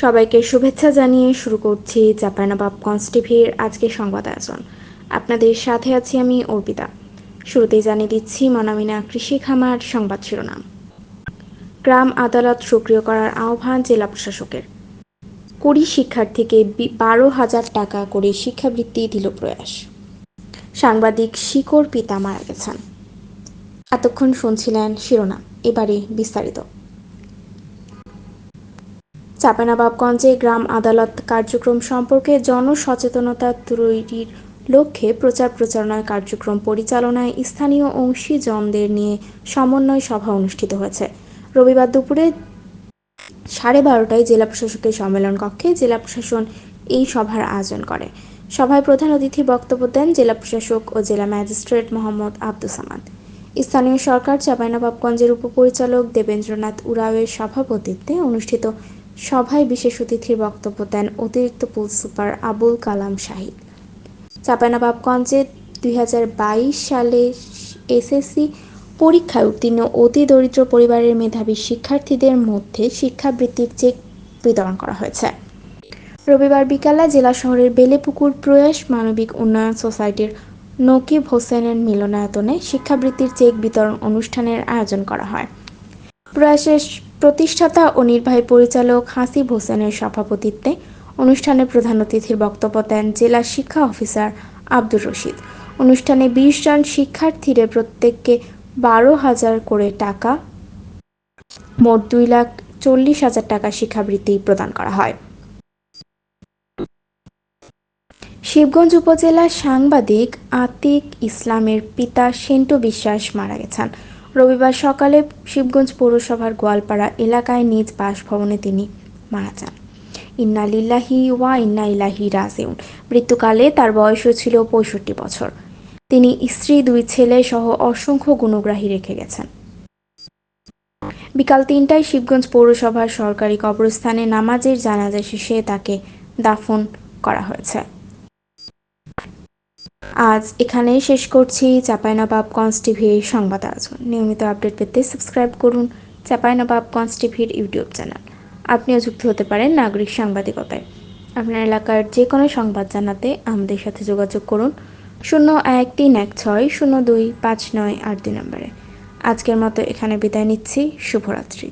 সবাইকে শুভেচ্ছা জানিয়ে শুরু করছি চাপাইনবাবগঞ্জ টিভির আজকের সংবাদ আয়োজন। আপনাদের সাথে আছি আমি অর্পিতা। শুরুতেই জানিয়ে দিচ্ছি, মনামিনা কৃষি খামার সংবাদ শিরোনাম। গ্রাম আদালত সক্রিয় করার আহ্বান জেলা প্রশাসকের। কুড়ি শিক্ষার্থীকে বারো হাজার টাকা করে শিক্ষাবৃত্তি দিল প্রয়াস। সাংবাদিক শিকর পিতা মারা গেছেন। এতক্ষণ শুনছিলেন শিরোনাম, এবারে বিস্তারিত। চাঁপাইনবাবগঞ্জে গ্রাম আদালত কার্যক্রম সম্পর্কে জনসচেতনতা তৈরির লক্ষ্যে প্রচার প্রচারণার কার্যক্রম পরিচালনায় স্থানীয় অংশীজনদের নিয়ে সমন্বয় সভা অনুষ্ঠিত হয়েছে। রবিবার দুপুরে সাড়ে বারোটায় জেলা প্রশাসকের সম্মেলন কক্ষে জেলা প্রশাসন এই সভার আয়োজন করে। সভায় প্রধান অতিথি বক্তব্য দেন জেলা প্রশাসক ও জেলা ম্যাজিস্ট্রেট মোহাম্মদ আব্দুল সামাদ। স্থানীয় সরকার চাঁপাইনবাবগঞ্জের উপপরিচালক দেবেন্দ্রনাথ উরাওয়ের সভাপতিত্বে অনুষ্ঠিত সভায় বিশেষ অতিথির বক্তব্য দেন অতিরিক্ত পুলিশ সুপার আবুল কালাম শাহিদ। চাঁপাইনবাবগঞ্জে দুই সালে এসএসসি পরীক্ষায় উত্তীর্ণ অতি দরিদ্র পরিবারের মেধাবী শিক্ষার্থীদের মধ্যে শিক্ষাবৃত্তির চেক বিতরণ করা হয়েছে। রবিবার বিকালে জেলা শহরের বেলেপুকুর প্রয়াস মানবিক উন্নয়ন সোসাইটির নকিব হোসেনের মিলনায়তনে শিক্ষাবৃত্তির চেক বিতরণ অনুষ্ঠানের আয়োজন করা হয়। প্রয়াসের প্রতিষ্ঠাতা ও নির্বাহী পরিচালক হাসিব হোসেনের সভাপতিত্বে অনুষ্ঠানে প্রধান অতিথির বক্তব্য দেন জেলা শিক্ষা অফিসার আব্দুর রশিদ। অনুষ্ঠানে বিশ জন শিক্ষার্থীদের প্রত্যেককে বারো হাজার করে টাকা, মোট দুই লাখ চল্লিশ হাজার টাকা শিক্ষাবৃত্তি প্রদান করা হয়। শিবগঞ্জ উপজেলার সাংবাদিক আতিক ইসলামের পিতা সেন্টু বিশ্বাস মারা গেছেন। রবিবার সকালে শিবগঞ্জ পৌরসভার গোয়ালপাড়া এলাকায় নিজ বাসভবনে তিনি মারা যান। ইন্না লিল্লাহি ওয়া ইন্না ইলাহি রাজিউন। মৃত্যুকালে তার বয়সও ছিল পঁয়ষট্টি বছর। তিনি স্ত্রী, দুই ছেলে সহ অসংখ্য গুণগ্রাহী রেখে গেছেন। বিকাল তিনটায় শিবগঞ্জ পৌরসভার সরকারি কবরস্থানে নামাজের জানাজা শেষে তাকে দাফন করা হয়েছে। আজ এখানেই শেষ করছি। চাঁপাইনবাবগঞ্জ টিভির সংবাদ আয়োজন নিয়মিত আপডেট পেতে সাবস্ক্রাইব করুন চাঁপাইনবাবগঞ্জ টিভির ইউটিউব চ্যানেল। আপনিও যুক্ত হতে পারেন নাগরিক সাংবাদিকতায়। আপনার এলাকার যে কোনো সংবাদ জানাতে আমাদের সাথে যোগাযোগ করুন শূন্য এক তিন এক ছয় শূন্য দুই পাঁচ নয় আট দুই নম্বরে। আজকের মতো এখানে বিদায় নিচ্ছি। শুভরাত্রি।